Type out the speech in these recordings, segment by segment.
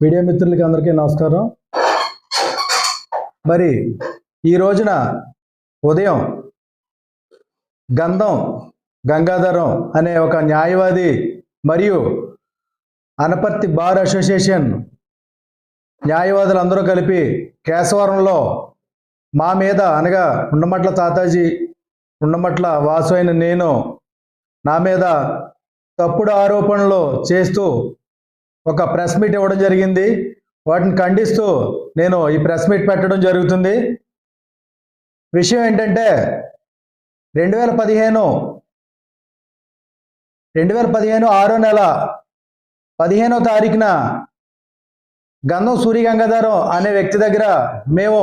Media మిత్రులకి అందరికీ నమస్కారం. మరి ఈ రోజున ఉదయం గంధం గంగాధరం అనే ఒక న్యాయవాది మరియు అనపర్తి బార్ అసోసియేషన్ న్యాయవాదులు అందరూ కలిపి కేశవరంలో మా మీద అనగా ఉండమట్ల తాతాజీ ఉండమట్ల వాసు అయిన నేను నా మీద తప్పుడు ఆరోపణలు చేస్తూ ఒక ప్రెస్ మీట్ ఇవ్వడం జరిగింది. వాటిని ఖండిస్తూ నేను ఈ ప్రెస్ మీట్ పెట్టడం జరుగుతుంది. విషయం ఏంటంటే రెండు వేల పదిహేను రెండు వేల పదిహేను ఆరో నెల పదిహేనో తారీఖున గంధం సూర్య గంగాధరం అనే వ్యక్తి దగ్గర మేము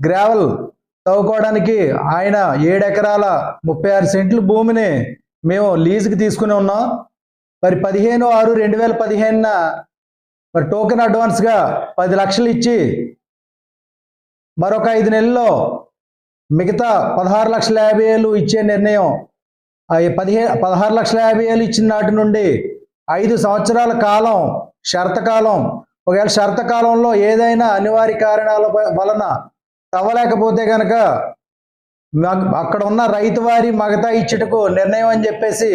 గ్రావెల్ తవ్వుకోవడానికి ఆయన ఏడు ఎకరాల ముప్పై ఆరు సెంట్లు భూమిని మేము లీజుకి తీసుకుని ఉన్నాం. మరి పదిహేను ఆరు రెండు వేల పదిహేనున మరి టోకెన్ అడ్వాన్స్గా పది లక్షలు ఇచ్చి మరొక ఐదు నెలల్లో మిగతా పదహారు లక్షల యాభై వేలు ఇచ్చే నిర్ణయం ఆ పదిహే పదహారు లక్షల యాభై వేలు ఇచ్చిన నాటి నుండి ఐదు సంవత్సరాల కాలం షరత కాలం ఒకవేళ షరతకాలంలో ఏదైనా అనివార్య కారణాల వ- వలన తవ్వలేకపోతే కనుక అక్కడ ఉన్న రైతు వారి మగతా ఇచ్చుటకు నిర్ణయం అని చెప్పేసి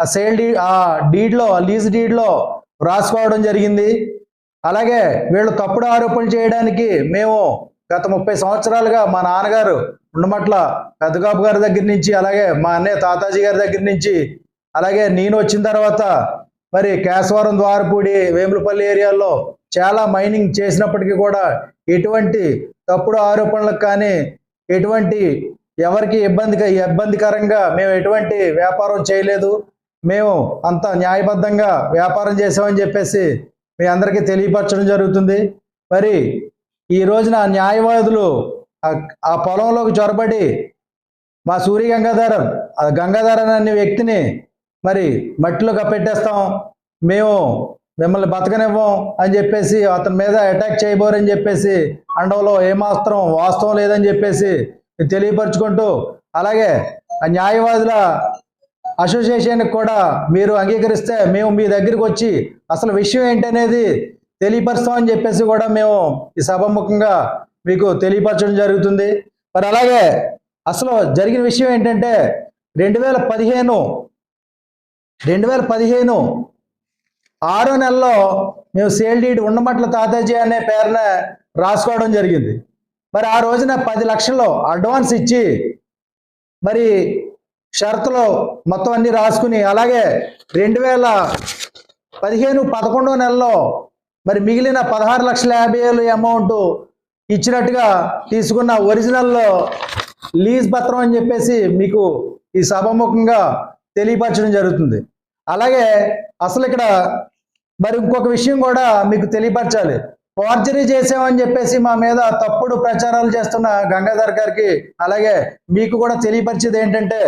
ఆ సేల్ డీ ఆ డీడ్లో లీజ్ డీడ్లో రాసుకోవడం జరిగింది. అలాగే వీళ్ళు తప్పుడు ఆరోపణలు చేయడానికి మేము గత ముప్పై సంవత్సరాలుగా మా నాన్నగారు ఉండమట్ల పెద్దగాపు గారి దగ్గర నుంచి అలాగే మా అన్నయ్య తాతాజీ గారి దగ్గర నుంచి అలాగే నేను వచ్చిన తర్వాత మరి కేశవరం ద్వారపూడి వేములపల్లి ఏరియాలో చాలా మైనింగ్ చేసినప్పటికీ కూడా ఎటువంటి తప్పుడు ఆరోపణలకు కానీ ఎటువంటి ఎవరికి ఇబ్బందిగా ఇబ్బందికరంగా మేము ఎటువంటి వ్యాపారం చేయలేదు. మేము అంత న్యాయబద్ధంగా వ్యాపారం చేసామని చెప్పేసి మీ అందరికీ తెలియపరచడం జరుగుతుంది. మరి ఈ రోజున న్యాయవాదులు ఆ- పొలంలోకి చొరబడి మా సూర్య గంగాధరన్ ఆ గంగాధరన్ అనే వ్యక్తిని మరి మట్టిలో కప్పెట్టేస్తాం మేము మిమ్మల్ని బతకనివ్వం అని చెప్పేసి అతని మీద అటాక్ చేయబోరని చెప్పేసి అండంలో ఏమాత్రం వాస్తవం లేదని చెప్పేసి తెలియపరుచుకుంటూ అలాగే ఆ న్యాయవాదుల అసోసియేషన్కి కూడా మీరు అంగీకరిస్తే మేము మీ దగ్గరికి వచ్చి అసలు విషయం ఏంటనేది తెలియపరుస్తామని చెప్పేసి కూడా మేము ఈ సభాముఖంగా మీకు తెలియపరచడం జరుగుతుంది. మరి అలాగే అసలు జరిగిన విషయం ఏంటంటే రెండు వేల పదిహేను రెండు వేల పదిహేను ఆరో నెలలో మేము సేల్ డీడ్ ఉండమట్ల తాతాజీ అనే పేరున రాసుకోవడం జరిగింది. మరి ఆ రోజున పది లక్షలు అడ్వాన్స్ ఇచ్చి మరి షరతులు మొత్తం అన్ని రాసుకుని అలాగే రెండు వేల పదిహేను పదకొండో నెలలో మరి మిగిలిన పదహారు లక్షల యాభై వేలు అమౌంట్ ఇచ్చినట్టుగా తీసుకున్న ఒరిజినల్లో లీజ్ పత్రం అని చెప్పేసి మీకు ఈ సభాముఖంగా తెలియపరచడం జరుగుతుంది. అలాగే అసలు ఇక్కడ మరి ఇంకొక విషయం కూడా మీకు తెలియపరచాలి. ఫోర్జరీ చేసామని చెప్పేసి మా మీద తప్పుడు ప్రచారాలు చేస్తున్న గంగాధర్ గారికి అలాగే మీకు కూడా తెలియపరిచేది ఏంటంటే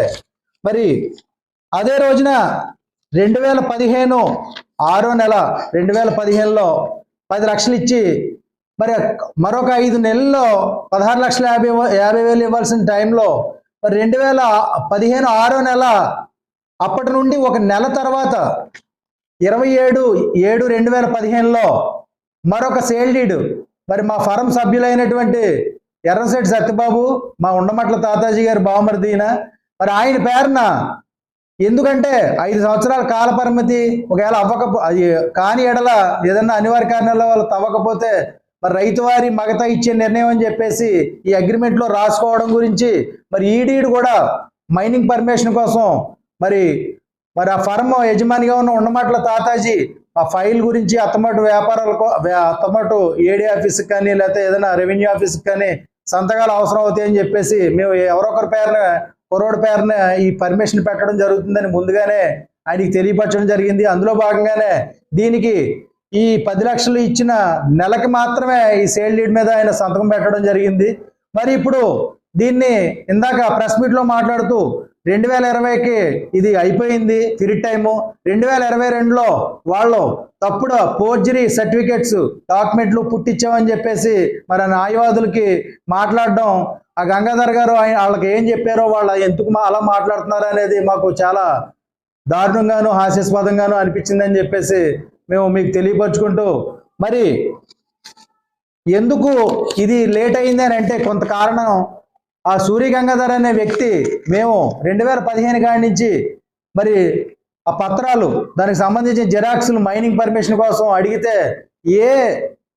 మరి అదే రోజున రెండు వేల పదిహేను ఆరో నెల రెండు వేల పదిహేనులో పది లక్షలు ఇచ్చి మరి మరొక ఐదు నెలల్లో పదహారు లక్షల యాభై యాభై వేలు ఇవ్వాల్సిన టైంలో మరి రెండు వేల పదిహేను ఆరో నెల అప్పటి నుండి ఒక నెల తర్వాత ఇరవై ఏడు ఏడు రెండు వేల పదిహేనులో మరొక సేల్ డీడ్. మరి మా ఫరం సభ్యులైనటువంటి ఎర్రశెట్టి సత్యబాబు మా ఉండమట్ల తాతాజీ గారు బావమరిదీన మరి ఆయన పేరున ఎందుకంటే ఐదు సంవత్సరాల కాల పరిమితి ఒకవేళ అవ్వకపో అది కాని ఎడల ఏదన్నా అనివార్య కారణాల వల్ల తవ్వకపోతే మరి రైతు వారి మగత ఇచ్చే నిర్ణయం అని చెప్పేసి ఈ అగ్రిమెంట్లో రాసుకోవడం గురించి మరి ఈడీడు కూడా మైనింగ్ పర్మిషన్ కోసం మరి మరి ఆ ఫర్మ్ యజమానిగా ఉన్న ఉండమాటల తాతాజీ ఆ ఫైల్ గురించి అత్తమటు వ్యాపారాలకు అత్తమాటు అత్తమటు ఏడీ ఆఫీస్కి కానీ లేకపోతే ఏదైనా రెవెన్యూ ఆఫీస్కి కానీ సంతకాలు అవసరం అవుతాయని చెప్పేసి మేము ఎవరొకరి పేరున కుర్రోడి పేరున ఈ పర్మిషన్ పెట్టడం జరుగుతుందని ముందుగానే ఆయనకి తెలియపరచడం జరిగింది. అందులో భాగంగానే దీనికి ఈ పది లక్షలు ఇచ్చిన నెలకి మాత్రమే ఈ సేల్ లీడ్ మీద ఆయన సంతకం పెట్టడం జరిగింది. మరి ఇప్పుడు దీన్ని ఇందాక ప్రెస్ మీట్లో మాట్లాడుతూ రెండు వేల ఇరవైకి ఇది అయిపోయింది పీరియడ్ టైము రెండు వేల ఇరవై రెండులో వాళ్ళు తప్పుడు ఫోర్జరీ సర్టిఫికేట్స్ డాక్యుమెంట్లు పుట్టించామని చెప్పేసి మరి న్యాయవాదులకి మాట్లాడడం ఆ గంగాధర్ గారు ఆయన వాళ్ళకి ఏం చెప్పారో వాళ్ళు ఎందుకు మా అలా మాట్లాడుతున్నారు అనేది మాకు చాలా దారుణంగాను హాస్యాస్పదంగాను అనిపించిందని చెప్పేసి మేము మీకు తెలియపరుచుకుంటూ మరి ఎందుకు ఇది లేట్ అయింది అని అంటే కొంత కారణం ఆ సూర్య గంగాధర్ అనే వ్యక్తి మేము రెండు వేల పదిహేను కాడి నుంచి మరి ఆ పత్రాలు దానికి సంబంధించిన జిరాక్స్లు మైనింగ్ పర్మిషన్ కోసం అడిగితే ఏ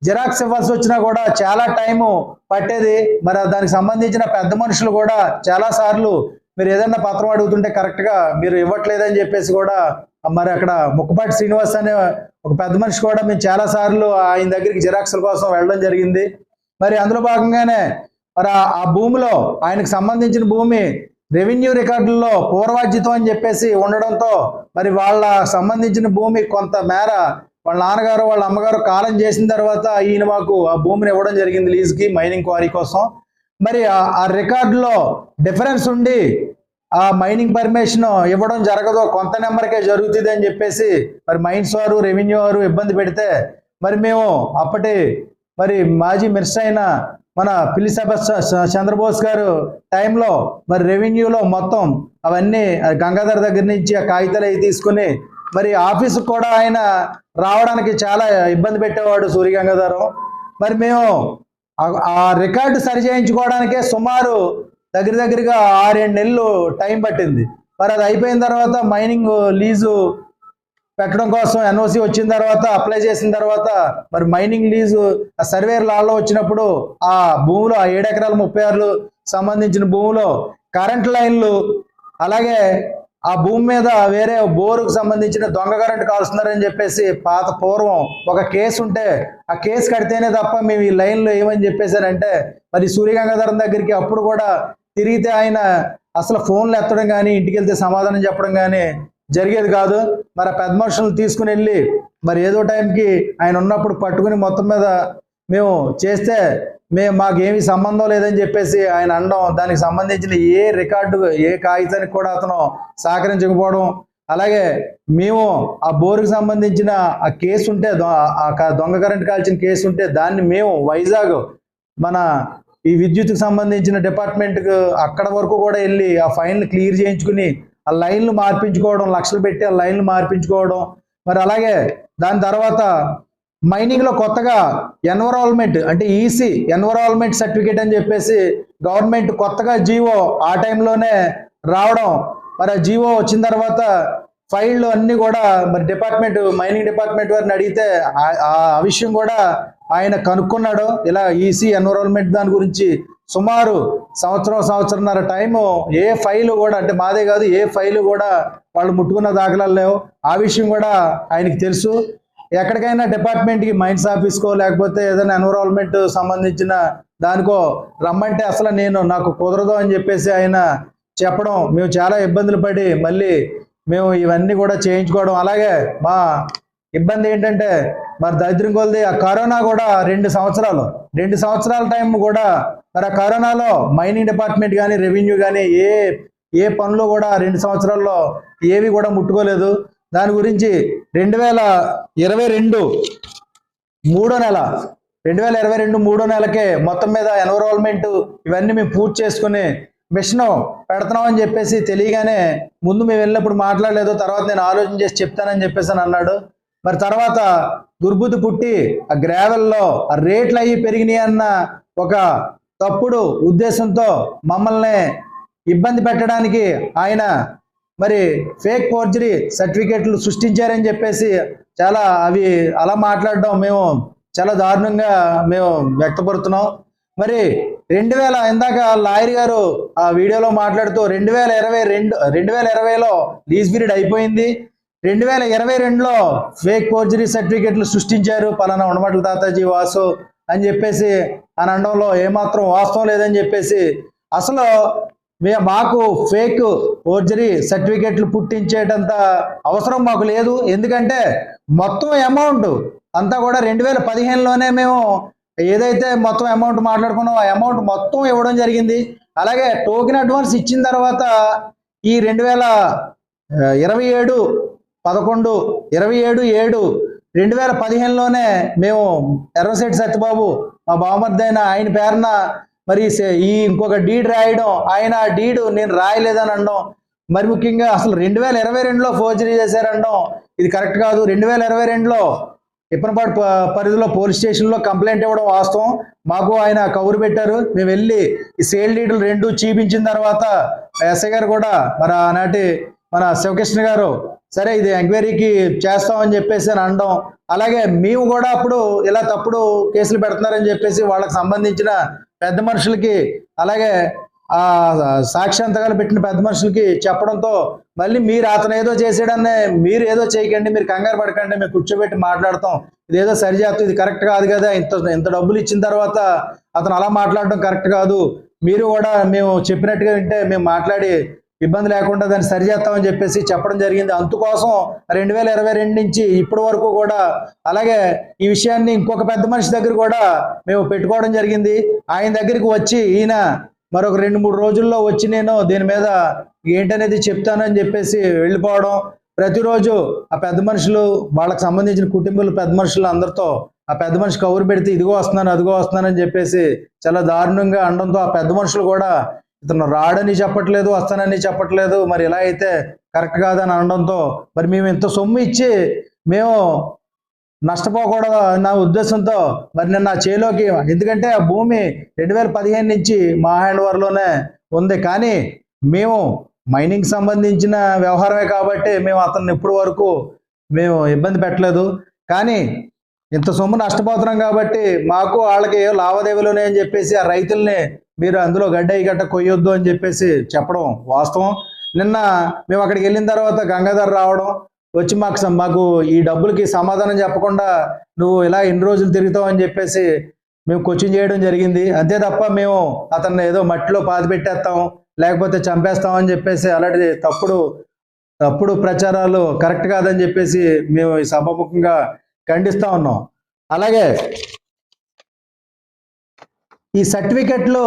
జిరాక్స్ ఇవ్వాల్సి వచ్చినా కూడా చాలా టైము పట్టేది. మరి దానికి సంబంధించిన పెద్ద మనుషులు కూడా చాలా సార్లు మీరు ఏదైనా పత్రం అడుగుతుంటే కరెక్ట్గా మీరు ఇవ్వట్లేదని చెప్పేసి కూడా మరి అక్కడ ముక్కుపాటి శ్రీనివాస్ అనే ఒక పెద్ద మనిషి కూడా మేము చాలా సార్లు ఆయన దగ్గరికి జిరాక్స్ల కోసం వెళ్ళడం జరిగింది. మరి అందులో భాగంగానే మరి ఆ- ఆ భూమిలో ఆయనకు సంబంధించిన భూమి రెవెన్యూ రికార్డుల్లో పూర్వార్జితం అని చెప్పేసి ఉండడంతో మరి వాళ్ళ సంబంధించిన భూమి కొంత మేర వాళ్ళ నాన్నగారు వాళ్ళ అమ్మగారు కాలం చేసిన తర్వాత ఈయన మాకు ఆ భూమిని ఇవ్వడం జరిగింది లీజ్కి మైనింగ్ క్వారీ కోసం. మరి ఆ- రికార్డులో డిఫరెన్స్ ఉండి ఆ మైనింగ్ పర్మిషన్ ఇవ్వడం జరగదు కొంత నెంబర్కే జరుగుతుంది అని చెప్పేసి మరి మైన్స్ వారు రెవెన్యూ వారు ఇబ్బంది పెడితే మరి మేము అప్పటి మరి మాజీ మినిస్టర్ అయిన మన పిల్లిసభ చంద్రబోస్ గారు టైంలో మరి రెవెన్యూలో మొత్తం అవన్నీ గంగాధర్ దగ్గర నుంచి ఆ కాగితాలు అవి తీసుకుని మరి ఆఫీసుకు కూడా ఆయన రావడానికి చాలా ఇబ్బంది పెట్టేవాడు సూర్యగంగాధరం. మరి మేము ఆ- రికార్డు సరి చేయించుకోవడానికే సుమారు దగ్గర దగ్గరగా ఆరేడు నెలలు టైం పట్టింది. మరి అది అయిపోయిన తర్వాత మైనింగ్ లీజు పెట్టడం కోసం ఎన్ఓసి వచ్చిన తర్వాత అప్లై చేసిన తర్వాత మరి మైనింగ్ లీజు ఆ సర్వేర్ లాల్లో వచ్చినప్పుడు ఆ భూమిలో ఆ ఏడు ఎకరాల ముప్పై ఆరులు సంబంధించిన భూమిలో కరెంట్ లైన్లు అలాగే ఆ భూమి మీద వేరే బోరుకు సంబంధించిన దొంగ కరెంట్ కాల్స్తున్నారని చెప్పేసి పాత పూర్వం ఒక కేసు ఉంటే ఆ కేసు కడితేనే తప్ప మేము ఈ లైన్లో ఏమని చెప్పేశారంటే మరి సూర్యగంగాధరం దగ్గరికి అప్పుడు కూడా తిరిగితే ఆయన అసలు ఫోన్లు ఎత్తడం కానీ ఇంటికి వెళ్తే సమాధానం చెప్పడం కానీ జరిగేది కాదు. మరి ఆ పెద్ద మనుషులను తీసుకుని వెళ్ళి మరి ఏదో టైంకి ఆయన ఉన్నప్పుడు పట్టుకుని మొత్తం మీద మేము చేస్తే మేము మాకేమి సంబంధం లేదని చెప్పేసి ఆయన అనడం దానికి సంబంధించిన ఏ రికార్డు ఏ కాగితానికి కూడా అతను సహకరించకపోవడం. అలాగే మేము ఆ బోరుకు సంబంధించిన ఆ కేసు ఉంటే ఆ దొంగ కరెంట్ కాల్చిన కేసు ఉంటే దాన్ని మేము వైజాగ్ మన ఈ విద్యుత్కి సంబంధించిన డిపార్ట్మెంట్కి అక్కడ వరకు కూడా వెళ్ళి ఆ ఫైన్లు క్లియర్ చేయించుకుని ఆ లైన్లు మార్పించుకోవడం లక్షలు పెట్టి ఆ లైన్లు మార్పించుకోవడం. మరి అలాగే దాని తర్వాత మైనింగ్లో కొత్తగా ఎన్వరాల్మెంట్ అంటే ఈసీ ఎన్వరాల్మెంట్ సర్టిఫికేట్ అని చెప్పేసి గవర్నమెంట్ కొత్తగా జీవో ఆ టైంలోనే రావడం. మరి ఆ జీవో వచ్చిన తర్వాత ఫైళ్ళు అన్నీ కూడా మరి డిపార్ట్మెంట్ మైనింగ్ డిపార్ట్మెంట్ వారిని అడిగితే ఆ- విషయం కూడా ఆయన కనుక్కున్నాడు. ఇలా ఈసీ ఎన్విరాన్మెంట్ దాని గురించి సుమారు సంవత్సరం సంవత్సరంన్నర టైము ఏ ఫైలు కూడా అంటే మాదే కాదు ఏ ఫైలు కూడా వాళ్ళు ముట్టుకున్న దాఖలాలు లేవు. ఆ విషయం కూడా ఆయనకి తెలుసు. ఎక్కడికైనా డిపార్ట్మెంట్కి మైన్స్ ఆఫీస్కో లేకపోతే ఏదైనా ఎన్విరాన్మెంట్ సంబంధించిన దానికో రమ్మంటే అసలు నేను నాకు కుదరదు అని చెప్పేసి ఆయన చెప్పడం మేము చాలా ఇబ్బందులు పడి మళ్ళీ మేము ఇవన్నీ కూడా చేయించుకోవడం. అలాగే మా ఇబ్బంది ఏంటంటే మరి దరిద్రం కొలది ఆ కరోనా కూడా రెండు సంవత్సరాలు రెండు సంవత్సరాల టైం కూడా మరి ఆ కరోనాలో మైనింగ్ డిపార్ట్మెంట్ కానీ రెవెన్యూ కానీ ఏ ఏ పనులు కూడా రెండు సంవత్సరాల్లో ఏవి కూడా ముట్టుకోలేదు. దాని గురించి రెండు వేల ఇరవై రెండు మూడో నెల రెండు వేల ఇరవై రెండు మూడో నెలకే మొత్తం మీద ఎన్విరాన్మెంట్ ఇవన్నీ మేము పూర్తి చేసుకుని మిషన్ పెడుతున్నాం అని చెప్పేసి తెలియగానే ముందు మేము వెళ్ళినప్పుడు మాట్లాడలేదు తర్వాత నేను ఆలోచన చేసి చెప్తానని చెప్పేసి అని అన్నాడు. మరి తర్వాత దుర్బుద్ధి పుట్టి ఆ గ్రావెల్లో ఆ రేట్లు అయ్యి పెరిగినాయి అన్న ఒక తప్పుడు ఉద్దేశంతో మమ్మల్ని ఇబ్బంది పెట్టడానికి ఆయన మరి ఫేక్ ఫోర్జరీ సర్టిఫికేట్లు సృష్టించారని చెప్పేసి చాలా అవి అలా మాట్లాడడం మేము చాలా దారుణంగా మేము వ్యక్తపడుతున్నాం మరి రెండు వేల ఇందాక లాయర్ గారు ఆ వీడియోలో మాట్లాడుతూ రెండు వేల ఇరవై రెండు రెండు వేల ఇరవైలో లీజ్ పీరియడ్ అయిపోయింది. రెండు వేల ఇరవై రెండులో ఫేక్ ఫోర్జరీ సర్టిఫికేట్లు సృష్టించారు. పలానా ఉండమట్ల తాతాజీ వాసు అని చెప్పేసి అని అనడంలో ఏమాత్రం వాస్తవం లేదని చెప్పేసి అసలు మాకు ఫేక్ ఫోర్జరీ సర్టిఫికెట్లు పుట్టించేటంత అవసరం మాకు లేదు. ఎందుకంటే మొత్తం అమౌంట్ అంతా కూడా రెండు వేల పదిహేనులోనే మేము ఏదైతే మొత్తం అమౌంట్ మాట్లాడుకున్నామో ఆ అమౌంట్ మొత్తం ఇవ్వడం జరిగింది. అలాగే టోకెన్ అడ్వాన్స్ ఇచ్చిన తర్వాత ఈ రెండు వేల ఇరవై ఏడు పదకొండు ఇరవై ఏడు ఏడు రెండు వేల పదిహేనులోనే మేము ఎర్రశెట్టి సత్యబాబు మా బావమర్ది ఆయన పేరున మరి సే- ఈ ఇంకొక డీడ్ రాయడం ఆయన ఆ డీడ్ నేను రాయలేదని అనడం మరి ముఖ్యంగా అసలు రెండు వేల ఇరవై రెండులో ఫోర్జరీ చేశారనడం ఇది కరెక్ట్ కాదు. రెండు వేల ఇరవై రెండులో ఇప్పనపాడు ప- పరిధిలో పోలీస్ స్టేషన్లో కంప్లైంట్ ఇవ్వడం వాస్తవం. మాకు ఆయన కౌరు పెట్టారు. మేము వెళ్ళి ఈ సేల్ డీడ్లు రెండు చూపించిన తర్వాత ఎస్ఐ గారు కూడా మరి ఆనాటి మన శివకృష్ణ గారు సరే ఇది ఎంక్వైరీకి చేస్తామని చెప్పేసి అని అనడం అలాగే మేము కూడా అప్పుడు ఇలా తప్పుడు కేసులు పెడుతున్నారని చెప్పేసి వాళ్ళకి సంబంధించిన పెద్ద మనుషులకి అలాగే ఆ సాక్ష్యాంతకాలు పెట్టిన పెద్ద మనుషులకి చెప్పడంతో మళ్ళీ మీరు అతను ఏదో చేసాడని మీరు ఏదో చేయకండి మీరు కంగారు పడకండి మేము కూర్చోబెట్టి మాట్లాడతాం. ఇదేదో సరిచేస్తాం ఇది కరెక్ట్ కాదు కదా ఇంత ఇంత డబ్బులు ఇచ్చిన తర్వాత అతను అలా మాట్లాడడం కరెక్ట్ కాదు. మీరు కూడా మేము చెప్పినట్టుగా వింటే మేము మాట్లాడి ఇబ్బంది లేకుండా దాన్ని సరిచేస్తామని చెప్పేసి చెప్పడం జరిగింది. అందుకోసం రెండు వేల ఇరవై రెండు నుంచి ఇప్పటి వరకు కూడా అలాగే ఈ విషయాన్ని ఇంకొక పెద్ద మనిషి దగ్గర కూడా మేము పెట్టుకోవడం జరిగింది. ఆయన దగ్గరికి వచ్చి ఈయన మరొక రెండు మూడు రోజుల్లో వచ్చి నేను దీని మీద ఏంటనేది చెప్తానని చెప్పేసి వెళ్ళిపోవడం. ప్రతిరోజు ఆ పెద్ద మనుషులు వాళ్ళకి సంబంధించిన కుటుంబాలు పెద్ద మనుషులు అందరితో ఆ పెద్ద మనిషి కౌరు పెడితే ఇదిగో వస్తున్నాను అదిగో వస్తున్నానని చెప్పేసి చాలా దారుణంగా అనడంతో ఆ పెద్ద మనుషులు కూడా ఇతను రాడని చెప్పట్లేదు వస్తానని చెప్పట్లేదు. మరి ఇలా అయితే కరెక్ట్ కాదని అనడంతో మరి మేము ఇంత సొమ్ము ఇచ్చి మేము నష్టపోకూడదు నా ఉద్దేశంతో మరి నేను నా చేలోకి ఎందుకంటే ఆ భూమి రెండు వేల పదిహేను నుంచి మా హ్యాండ్ ఓవర్లోనే ఉంది. కానీ మేము మైనింగ్ సంబంధించిన వ్యవహారమే కాబట్టి మేము అతన్ని ఇప్పటి వరకు మేము ఇబ్బంది పెట్టలేదు. కానీ ఇంత సొమ్ము నష్టపోతున్నాం కాబట్టి మాకు వాళ్ళకి ఏ లావాదేవీలు అని చెప్పేసి ఆ రైతుల్ని మీరు అందులో గడ్డ గట్ట గడ్డ కొయ్యొద్దు అని చెప్పేసి చెప్పడం వాస్తవం. నిన్న మేము అక్కడికి వెళ్ళిన తర్వాత గంగాధర్ రావడం వచ్చి మాకు మాకు ఈ డబ్బులకి సమాధానం చెప్పకుండా నువ్వు ఇలా ఎన్ని రోజులు తిరుగుతావు అని చెప్పేసి మేము కోచింగ్ చేయడం జరిగింది. అంతే తప్ప మేము అతన్ని ఏదో మట్టిలో పాతి పెట్టేస్తాం లేకపోతే చంపేస్తాం అని చెప్పేసి అలాంటి తప్పుడు తప్పుడు ప్రచారాలు కరెక్ట్ కాదని చెప్పేసి మేము ఈ సభాముఖంగా ఖండిస్తూ ఉన్నాం. అలాగే ఈ సర్టిఫికెట్లు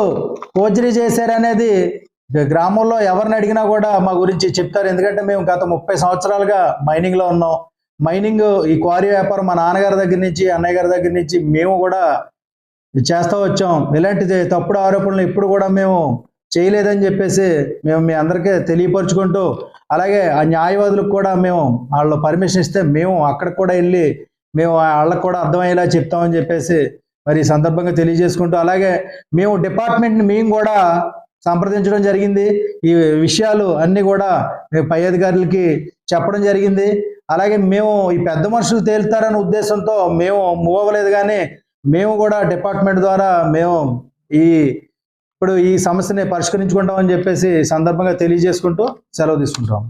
ఫోర్జరీ చేశారనేది గ్రామంలో ఎవరిని అడిగినా కూడా మా గురించి చెప్తారు. ఎందుకంటే మేము గత ముప్పై సంవత్సరాలుగా మైనింగ్లో ఉన్నాం. మైనింగ్ ఈ క్వారీ వ్యాపారం మా నాన్నగారి దగ్గర నుంచి అన్నయ్య గారి దగ్గర నుంచి మేము కూడా చేస్తూ వచ్చాం. ఇలాంటి తప్పుడు ఆరోపణలు ఇప్పుడు కూడా మేము చేయలేదని చెప్పేసి మేము మీ అందరికీ తెలియపరుచుకుంటూ అలాగే ఆ న్యాయవాదులకు కూడా మేము వాళ్ళు పర్మిషన్ ఇస్తే మేము అక్కడికి కూడా వెళ్ళి మేము వాళ్ళకు కూడా అర్థమయ్యేలా చెప్తామని చెప్పేసి మరి ఈ సందర్భంగా తెలియజేసుకుంటూ అలాగే మేము డిపార్ట్మెంట్ని మేము కూడా సంప్రదించడం జరిగింది. ఈ విషయాలు అన్నీ కూడా పై అధికారులకి చెప్పడం జరిగింది. అలాగే మేము ఈ పెద్ద మనుషులు తేలుతారనే ఉద్దేశంతో మేము మూవ్ అవ్వలేదు కానీ మేము కూడా డిపార్ట్మెంట్ ద్వారా మేము ఈ ఇప్పుడు ఈ సమస్యని పరిష్కరించుకుంటామని చెప్పేసి సందర్భంగా తెలియజేసుకుంటూ సెలవు తీసుకుంటాం